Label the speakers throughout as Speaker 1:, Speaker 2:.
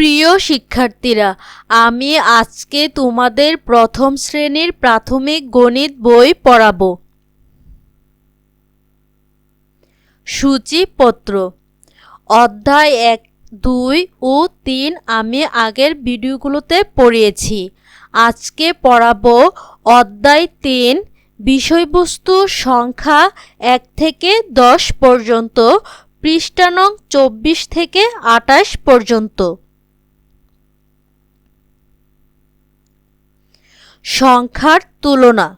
Speaker 1: প্রিয় শিক্ষার্থীরা আমি আজকে তোমাদের প্রথম শ্রেণীর প্রাথমিক গণিত বই পড়াবো সূচিপত্র অধ্যায় এক দুই ও তিন আমি আগের ভিডিওগুলোতে পড়িয়েছি আজকে পড়াবো অধ্যায় তিন বিষয়বস্তু সংখ্যা এক থেকে দশ পর্যন্ত পৃষ্ঠানং চব্বিশ থেকে আটাশ পর্যন্ত সংখ্যার তুলনা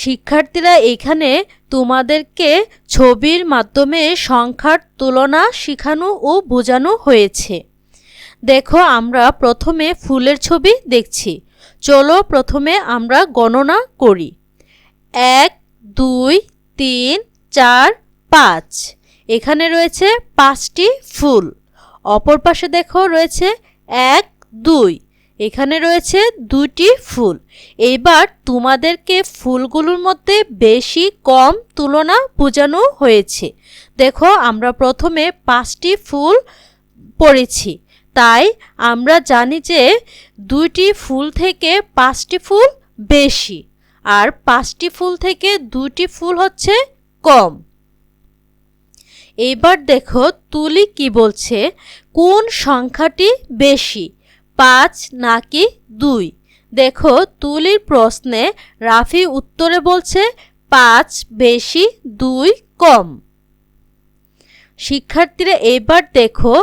Speaker 1: শিক্ষার্থীরা এখানে তোমাদেরকে ছবির মাধ্যমে সংখ্যার তুলনা শেখানো ও বোঝানো হয়েছে দেখো আমরা প্রথমে ফুলের ছবি দেখছি চলো প্রথমে আমরা গণনা করি এক দুই তিন চার পাঁচ এখানে রয়েছে পাঁচটি ফুল অপর পাশে দেখো রয়েছে এক দুই এখানে রয়েছে দুটি ফুল এইবার তোমাদেরকে ফুলগুলোর মধ্যে বেশি কম তুলনা বোঝানো হয়েছে দেখো আমরা প্রথমে পাঁচটি ফুল পড়েছি তাই আমরা জানি যে দুইটি ফুল থেকে পাঁচটি ফুল বেশি আর পাঁচটি ফুল থেকে দুটি ফুল হচ্ছে কম এইবার দেখো তুলি কি বলছে কোন সংখ্যাটি বেশি পাঁচ নাকি দুই দেখো তুলির প্রশ্নে রাফি উত্তরে বলছে পাঁচ বেশি দুই কম শিক্ষার্থীরা এবার দেখো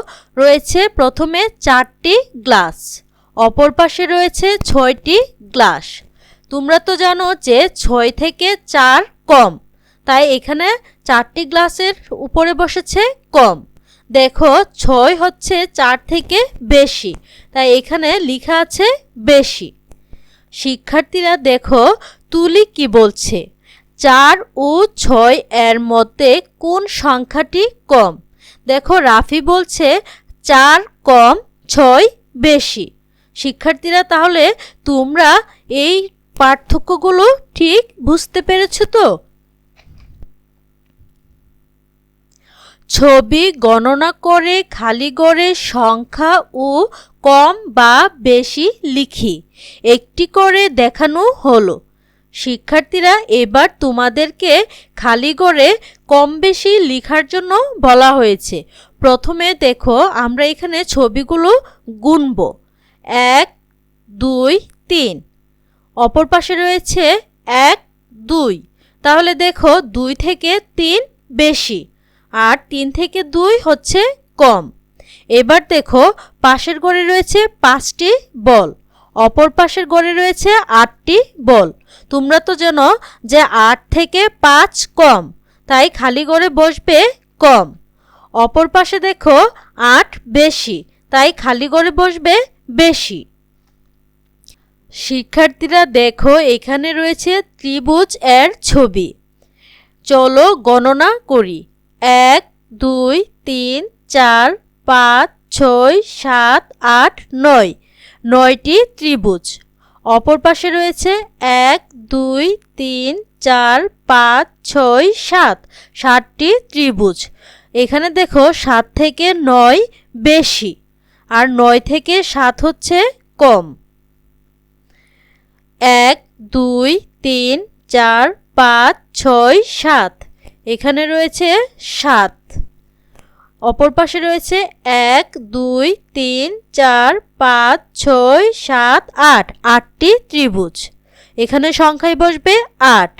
Speaker 1: রয়েছে প্রথমে চারটি গ্লাস অপর পাশে রয়েছে ছয়টি গ্লাস তোমরা তো জানো যে ছয় থেকে চার কম তাই এখানে চারটি গ্লাসের উপরে বসেছে কম দেখো ছয় হচ্ছে চার থেকে বেশি তাই এখানে লেখা আছে বেশি শিক্ষার্থীরা দেখো তুলি কি বলছে চার ও ছয় এর মধ্যে কোন সংখ্যাটি কম দেখো রাফি বলছে চার কম ছয় বেশি শিক্ষার্থীরা তাহলে তোমরা এই পার্থক্যগুলো ঠিক বুঝতে পেরেছো তো ছবি গণনা করে খালিগড়ের সংখ্যা ও কম বা বেশি লিখি একটি করে দেখানো হলো শিক্ষার্থীরা এবার তোমাদেরকে খালিগড়ে কম বেশি লিখার জন্য বলা হয়েছে প্রথমে দেখো আমরা এখানে ছবিগুলো গুনব এক দুই তিন অপর পাশে রয়েছে এক দুই তাহলে দেখো দুই থেকে তিন বেশি আর তিন থেকে দুই হচ্ছে কম এবার দেখো পাশের গড়ে রয়েছে পাঁচটি বল অপর পাশের গড়ে রয়েছে আটটি বল তোমরা তো জানো যে আট থেকে পাঁচ কম তাই খালি গড়ে বসবে কম অপর পাশে দেখো আট বেশি তাই খালি গড়ে বসবে বেশি শিক্ষার্থীরা দেখো এখানে রয়েছে ত্রিভুজ এর ছবি চলো গণনা করি এক দুই তিন চার পাঁচ ছয় সাত আট নয় নয়টি ত্রিভুজ অপর পাশে রয়েছে এক দুই তিন চার পাঁচ ছয় সাত সাতটি ত্রিভুজ এখানে দেখো সাত থেকে নয় বেশি আর নয় থেকে সাত হচ্ছে কম এক দুই তিন চার পাঁচ ছয় সাত এখানে রয়েছে সাত অপর পাশে রয়েছে এক দুই তিন চার পাঁচ ছয় সাত আট আটটি ত্রিভুজ এখানে সংখ্যায় বসবে আট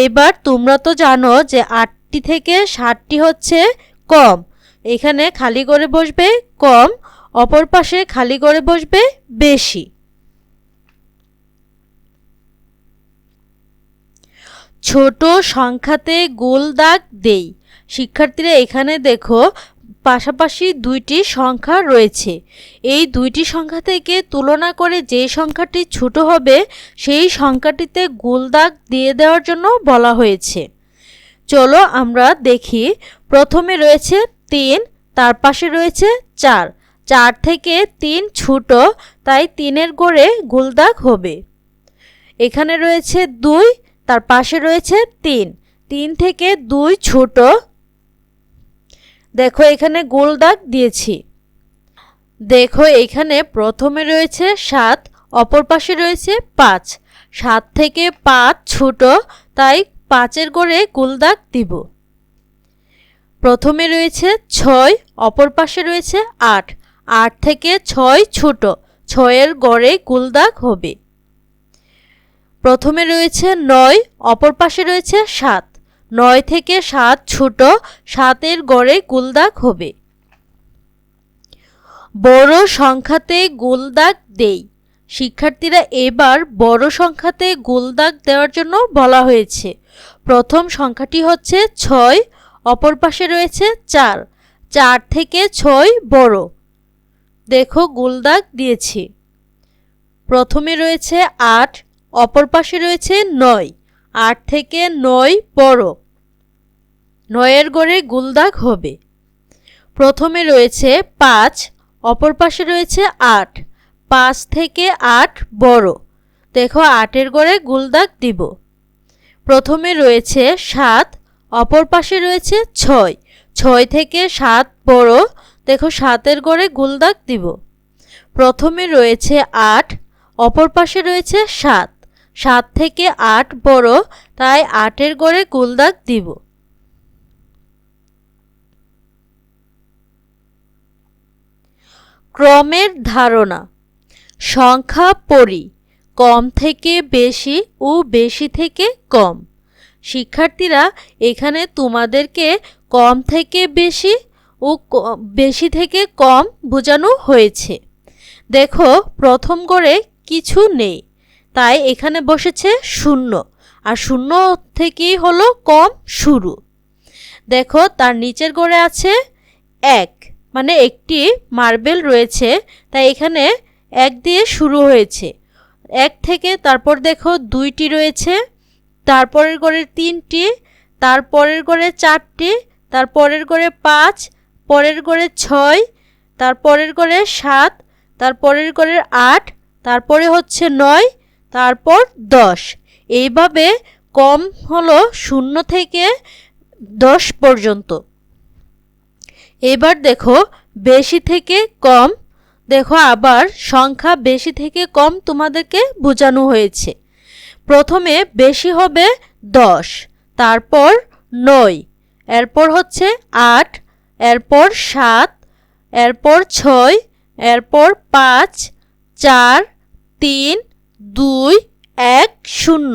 Speaker 1: এইবার তোমরা তো জানো যে আটটি থেকে ষাটটি হচ্ছে কম এখানে খালি করে বসবে কম অপর পাশে খালি করে বসবে বেশি ছোট সংখ্যাতে গোল দাগ দেই শিক্ষার্থীরা এখানে দেখো পাশাপাশি দুইটি সংখ্যা রয়েছে এই দুইটি সংখ্যা থেকে তুলনা করে যে সংখ্যাটি ছোট হবে সেই সংখ্যাটিতে গোল দাগ দিয়ে দেওয়ার জন্য বলা হয়েছে চলো আমরা দেখি প্রথমে রয়েছে তিন তার পাশে রয়েছে চার চার থেকে তিন ছোট তাই তিনের গড়ে দাগ হবে এখানে রয়েছে দুই তার পাশে রয়েছে তিন তিন থেকে দুই ছোট দেখো এখানে গোল দাগ দিয়েছি দেখো এখানে প্রথমে রয়েছে সাত অপর পাশে রয়েছে পাঁচ সাত থেকে পাঁচ ছোট তাই পাঁচের গড়ে গোল দাগ দিব প্রথমে রয়েছে ছয় অপর পাশে রয়েছে আট আট থেকে ছয় ছোট ছয়ের গড়ে গোল দাগ হবে প্রথমে রয়েছে নয় অপর পাশে রয়েছে সাত নয় থেকে সাত ছোট সাতের গড়ে গুলদাগ হবে বড় সংখ্যাতে গুলদাগ দেই শিক্ষার্থীরা এবার বড় সংখ্যাতে গুলদাগ দেওয়ার জন্য বলা হয়েছে প্রথম সংখ্যাটি হচ্ছে ছয় অপর পাশে রয়েছে চার চার থেকে ছয় বড় দেখো গুলদাগ দিয়েছি প্রথমে রয়েছে আট অপর পাশে রয়েছে নয় আট থেকে নয় বড় নয়ের গড়ে গুলদাগ হবে প্রথমে রয়েছে পাঁচ অপর পাশে রয়েছে আট পাঁচ থেকে আট বড় দেখো আটের গড়ে গুলদাগ দিব প্রথমে রয়েছে সাত অপর পাশে রয়েছে ছয় ছয় থেকে সাত বড় দেখো সাতের গড়ে গুলদাগ দিব প্রথমে রয়েছে আট অপর পাশে রয়েছে সাত সাত থেকে আট বড় তাই আটের গড়ে গুলদাগ দিব ক্রমের ধারণা সংখ্যা পড়ি কম থেকে বেশি ও বেশি থেকে কম শিক্ষার্থীরা এখানে তোমাদেরকে কম থেকে বেশি ও বেশি থেকে কম বোঝানো হয়েছে দেখো প্রথম করে কিছু নেই তাই এখানে বসেছে শূন্য আর শূন্য থেকেই হলো কম শুরু দেখো তার নিচের গড়ে আছে এক মানে একটি মার্বেল রয়েছে তাই এখানে এক দিয়ে শুরু হয়েছে এক থেকে তারপর দেখো দুইটি রয়েছে তারপরের গড়ে তিনটি তারপরের গড়ে চারটি তারপরের গড়ে পাঁচ পরের গড়ে ছয় তারপরের গড়ে সাত তারপরের গড়ে আট তারপরে হচ্ছে নয় তারপর দশ এইভাবে কম হলো শূন্য থেকে দশ পর্যন্ত এবার দেখো বেশি থেকে কম দেখো আবার সংখ্যা বেশি থেকে কম তোমাদেরকে বোঝানো হয়েছে প্রথমে বেশি হবে দশ তারপর নয় এরপর হচ্ছে আট এরপর সাত এরপর ছয় এরপর পাঁচ চার তিন দুই এক শূন্য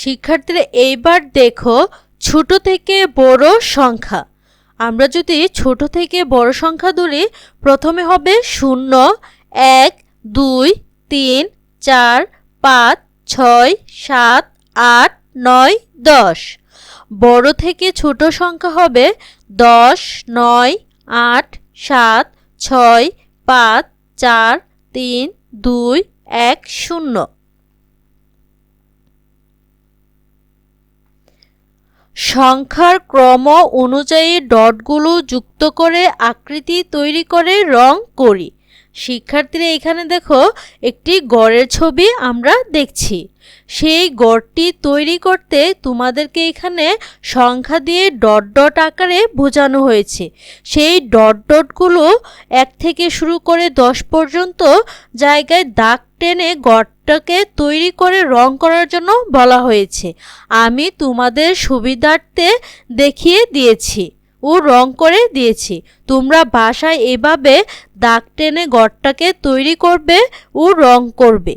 Speaker 1: শিক্ষার্থীরা এইবার দেখো ছোট থেকে বড় সংখ্যা আমরা যদি ছোট থেকে বড় সংখ্যা ধরি প্রথমে হবে শূন্য এক দুই তিন চার পাঁচ ছয় সাত আট নয় দশ বড় থেকে ছোট সংখ্যা হবে দশ নয় আট সাত ছয় পাঁচ চার তিন দুই এক শূন্য সংখ্যার ক্রম অনুযায়ী ডটগুলো যুক্ত করে আকৃতি তৈরি করে রং করি শিক্ষার্থীরা এখানে দেখো একটি গড়ের ছবি আমরা দেখছি সেই গড়টি তৈরি করতে তোমাদেরকে এখানে সংখ্যা দিয়ে ডট ডট আকারে বোঝানো হয়েছে সেই ডট ডটগুলো এক থেকে শুরু করে দশ পর্যন্ত জায়গায় দাগ টেনে গড়টাকে তৈরি করে রং করার জন্য বলা হয়েছে আমি তোমাদের সুবিধার্থে দেখিয়ে দিয়েছি ও রং করে দিয়েছি তোমরা বাসায় এভাবে দাগ টেনে ঘরটাকে তৈরি করবে ও রং করবে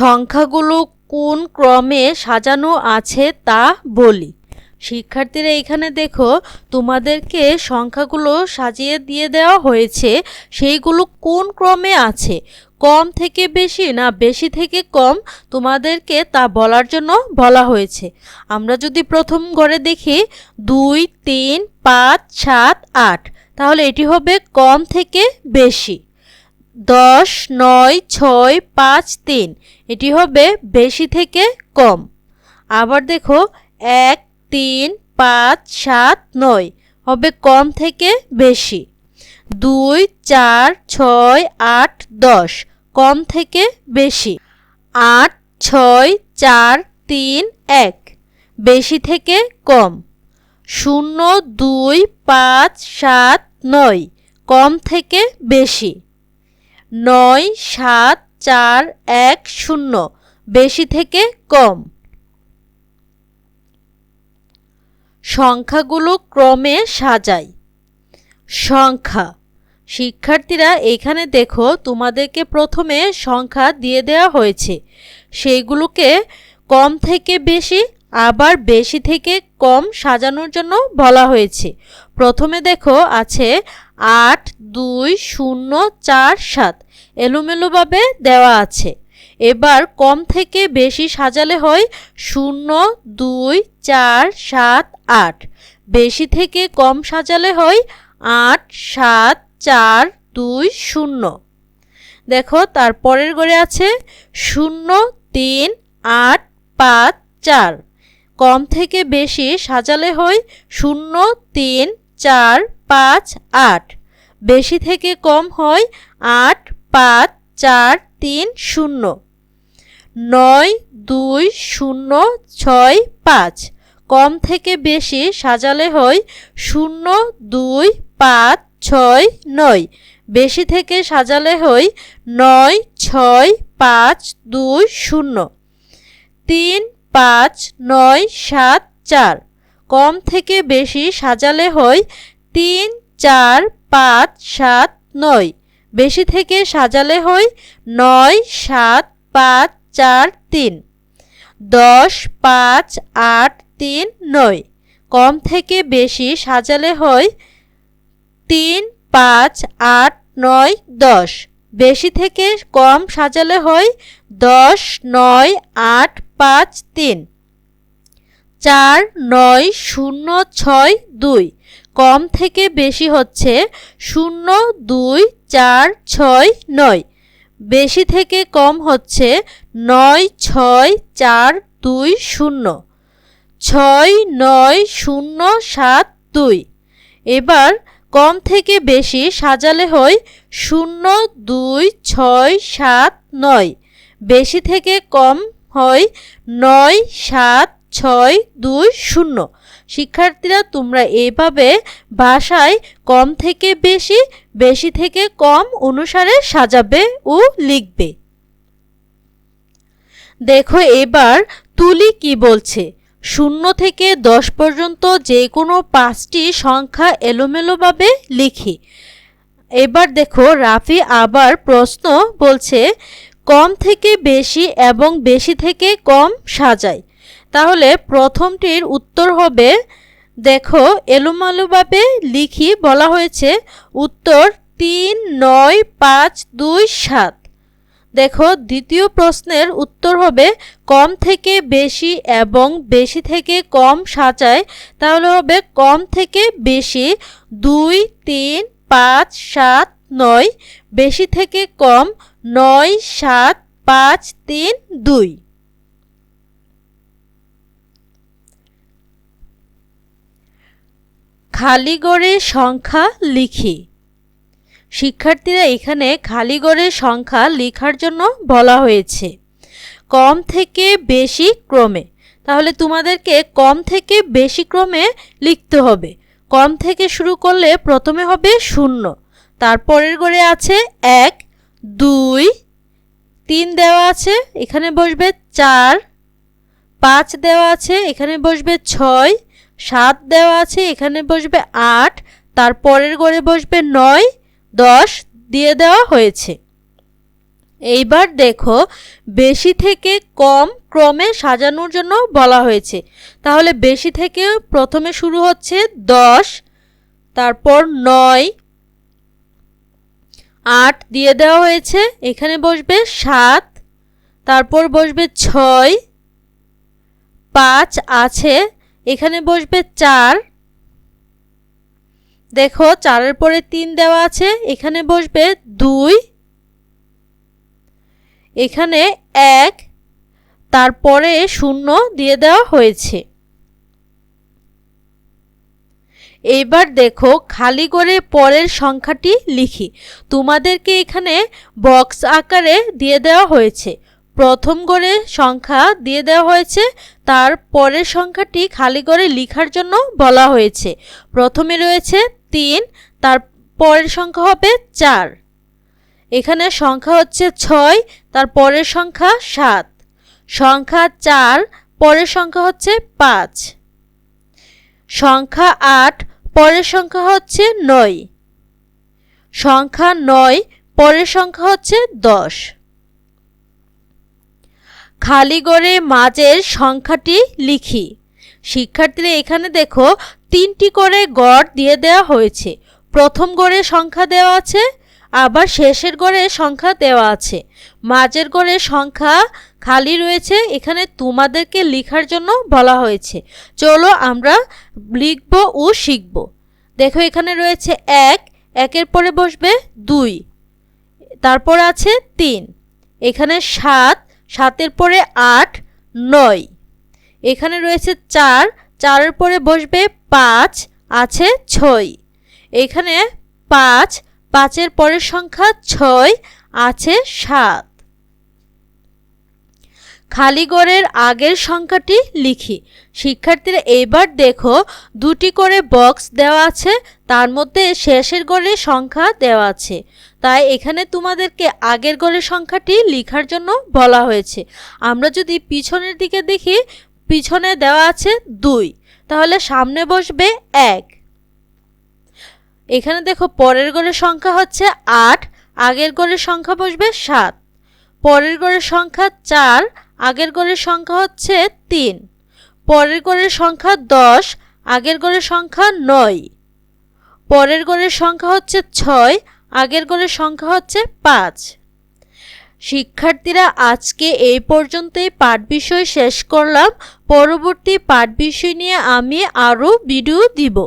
Speaker 1: সংখ্যাগুলো কোন ক্রমে সাজানো আছে তা বলি শিক্ষার্থীরা এখানে দেখো তোমাদেরকে সংখ্যাগুলো সাজিয়ে দিয়ে দেওয়া হয়েছে সেইগুলো কোন ক্রমে আছে কম থেকে বেশি না বেশি থেকে কম তোমাদেরকে তা বলার জন্য বলা হয়েছে আমরা যদি প্রথম ঘরে দেখি দুই তিন পাঁচ সাত আট তাহলে এটি হবে কম থেকে বেশি দশ নয় ছয় পাঁচ তিন এটি হবে বেশি থেকে কম আবার দেখো এক তিন পাঁচ সাত নয় হবে কম থেকে বেশি দুই চার ছয় আট দশ কম থেকে বেশি আট ছয় চার তিন এক বেশি থেকে কম শূন্য দুই পাঁচ সাত নয় কম থেকে বেশি নয় সাত চার এক শূন্য বেশি থেকে কম সংখ্যাগুলো ক্রমে সাজাই সংখ্যা শিক্ষার্থীরা এখানে দেখো তোমাদেরকে প্রথমে সংখ্যা দিয়ে দেওয়া হয়েছে সেইগুলোকে কম থেকে বেশি আবার বেশি থেকে কম সাজানোর জন্য বলা হয়েছে প্রথমে দেখো আছে আট দুই শূন্য চার সাত এলোমেলোভাবে দেওয়া আছে এবার কম থেকে বেশি সাজালে হয় শূন্য দুই চার সাত আট বেশি থেকে কম সাজালে হয় আট সাত চার দুই শূন্য দেখো তারপরের ঘরে আছে শূন্য তিন আট পাঁচ চার কম থেকে বেশি সাজালে হয় শূন্য তিন চার পাঁচ আট বেশি থেকে কম হয় আট পাঁচ চার তিন শূন্য নয় দুই শূন্য ছয় পাঁচ কম থেকে বেশি সাজালে হয় শূন্য দুই পাঁচ ছয় নয় বেশি থেকে সাজালে হয় নয় ছয় পাঁচ দুই শূন্য তিন পাঁচ নয় সাত চার কম থেকে বেশি সাজালে হয় তিন চার পাঁচ সাত নয় বেশি থেকে সাজালে হয় নয় সাত পাঁচ চার তিন দশ পাঁচ আট তিন নয় কম থেকে বেশি সাজালে হয় তিন পাঁচ আট নয় দশ বেশি থেকে কম সাজালে হয় দশ নয় আট পাঁচ তিন চার নয় শূন্য ছয় দুই কম থেকে বেশি হচ্ছে শূন্য দুই চার ছয় নয় বেশি থেকে কম হচ্ছে নয় ছয় চার দুই শূন্য ছয় নয় শূন্য সাত দুই এবার কম থেকে বেশি সাজালে হয় শূন্য দুই ছয় সাত নয় বেশি থেকে কম হয় নয় সাত ছয় দুই শূন্য শিক্ষার্থীরা তোমরা এইভাবে ভাষায় কম থেকে বেশি বেশি থেকে কম অনুসারে সাজাবে ও লিখবে দেখো এবার তুলি কি বলছে শূন্য থেকে দশ পর্যন্ত যে কোনো পাঁচটি সংখ্যা এলোমেলোভাবে লিখি এবার দেখো রাফি আবার প্রশ্ন বলছে কম থেকে বেশি এবং বেশি থেকে কম সাজায় তাহলে প্রথমটির উত্তর হবে দেখো এলোমালোভাবে লিখি বলা হয়েছে উত্তর তিন নয় পাঁচ দুই সাত দেখো দ্বিতীয় প্রশ্নের উত্তর হবে কম থেকে বেশি এবং বেশি থেকে কম সাজায় তাহলে হবে কম থেকে বেশি দুই তিন পাঁচ সাত নয় বেশি থেকে কম নয় সাত পাঁচ তিন দুই খালি গড়ের সংখ্যা লিখি শিক্ষার্থীরা এখানে খালি গড়ের সংখ্যা লেখার জন্য বলা হয়েছে কম থেকে বেশি ক্রমে তাহলে তোমাদেরকে কম থেকে বেশি ক্রমে লিখতে হবে কম থেকে শুরু করলে প্রথমে হবে শূন্য তারপরের গড়ে আছে এক দুই তিন দেওয়া আছে এখানে বসবে চার পাঁচ দেওয়া আছে এখানে বসবে ছয় সাত দেওয়া আছে এখানে বসবে আট তারপরের গড়ে বসবে নয় দশ দিয়ে দেওয়া হয়েছে এইবার দেখো বেশি থেকে কম ক্রমে সাজানোর জন্য বলা হয়েছে তাহলে বেশি থেকে প্রথমে শুরু হচ্ছে দশ তারপর নয় আট দিয়ে দেওয়া হয়েছে এখানে বসবে সাত তারপর বসবে ছয় পাঁচ আছে এখানে বসবে চার দেখো চারের পরে তিন দেওয়া আছে এখানে বসবে দুই এখানে এক তারপরে শূন্য দিয়ে দেওয়া হয়েছে এবার দেখো খালি করে পরের সংখ্যাটি লিখি তোমাদেরকে এখানে বক্স আকারে দিয়ে দেওয়া হয়েছে প্রথম গড়ে সংখ্যা দিয়ে দেওয়া হয়েছে তার পরের সংখ্যাটি খালি করে লিখার জন্য বলা হয়েছে প্রথমে রয়েছে তিন তার পরের সংখ্যা হবে চার এখানে সংখ্যা হচ্ছে ছয় তার পরের সংখ্যা সাত সংখ্যা চার পরের সংখ্যা হচ্ছে পাঁচ সংখ্যা আট পরের সংখ্যা হচ্ছে নয় সংখ্যা নয় পরের সংখ্যা হচ্ছে দশ খালি গড়ে মাঝের সংখ্যাটি লিখি শিক্ষার্থীরা এখানে দেখো তিনটি করে গড় দিয়ে দেওয়া হয়েছে প্রথম গড়ে সংখ্যা দেওয়া আছে আবার শেষের গড়ে সংখ্যা দেওয়া আছে মাঝের গড়ে সংখ্যা খালি রয়েছে এখানে তোমাদেরকে লেখার জন্য বলা হয়েছে চলো আমরা লিখব ও শিখব দেখো এখানে রয়েছে এক একের পরে বসবে দুই তারপর আছে তিন এখানে সাত সাতের পরে আট নয় এখানে রয়েছে চার চারের পরে বসবে পাঁচ আছে ছয় এখানে পাঁচ পাঁচের পরের সংখ্যা ছয় আছে সাত খালিগড়ের আগের সংখ্যাটি লিখি শিক্ষার্থীরা এইবার দেখো দুটি করে বক্স দেওয়া আছে তার মধ্যে শেষের গড়ে সংখ্যা দেওয়া আছে তাই এখানে তোমাদেরকে আগের গড়ের সংখ্যাটি লিখার জন্য বলা হয়েছে আমরা যদি পিছনের দিকে দেখি পিছনে দেওয়া আছে দুই তাহলে সামনে বসবে এক এখানে দেখো পরের গড়ের সংখ্যা হচ্ছে আট আগের গড়ের সংখ্যা বসবে সাত পরের গড়ের সংখ্যা চার আগের গড়ের সংখ্যা হচ্ছে তিন পরের গড়ের সংখ্যা দশ আগের গড়ের সংখ্যা নয় পরের গড়ের সংখ্যা হচ্ছে ছয় আগের গড়ের সংখ্যা হচ্ছে পাঁচ শিক্ষার্থীরা আজকে এই পর্যন্তই পাঠ বিষয় শেষ করলাম পরবর্তী পাঠ বিষয় নিয়ে আমি আরও ভিডিও দিব